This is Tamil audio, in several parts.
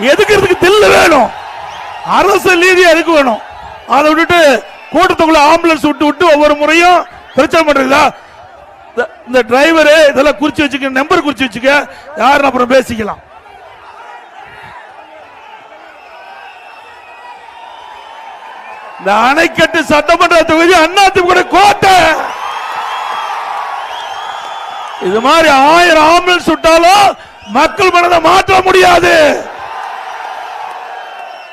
எதுக்கிறதுக்கு தில்லு வேணும்? அரசு நீதி எதுக்கு வேணும் அதை விட்டுட்டு கூட்டத்துக்குள்ள ஆம்புலன்ஸ் விட்டு விட்டு ஒவ்வொரு முறையும் பிரச்சனை பண்றீங்களா? இந்த- இந்த டிரைவரு இதெல்லாம் குறிச்சு வச்சுக்க நம்பர் குறிச்சு வச்சுக்க யாருன்னு அப்புறம் பேசிக்கலாம். இந்த அணைக்கட்டு சட்டமன்ற தொகுதி அதிமுக கோட்டை. இது மாதிரி ஆயிரம் ஆம்புலன்ஸ் விட்டாலும் மக்கள் மனதை மாற்ற முடியாது.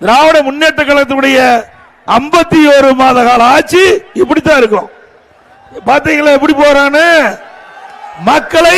திராவிட முன்னேற்ற கழகத்தினுடைய ஐம்பத்தி ஒரு மாத கால ஆட்சி இப்படித்தான் இருக்கும். பாத்தீங்களா எப்படி போறான்னு? மக்களை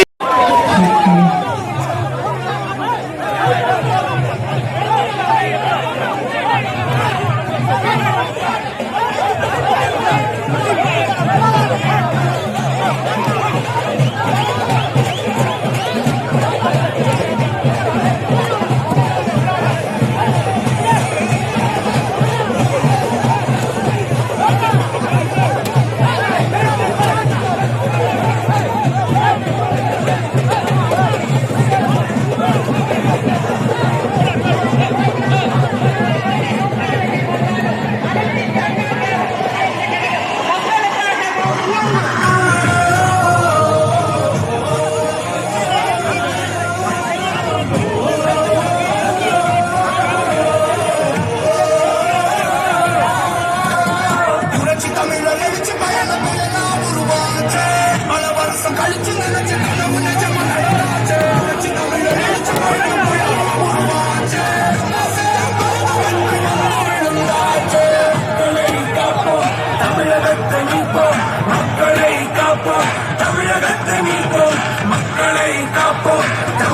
a porta.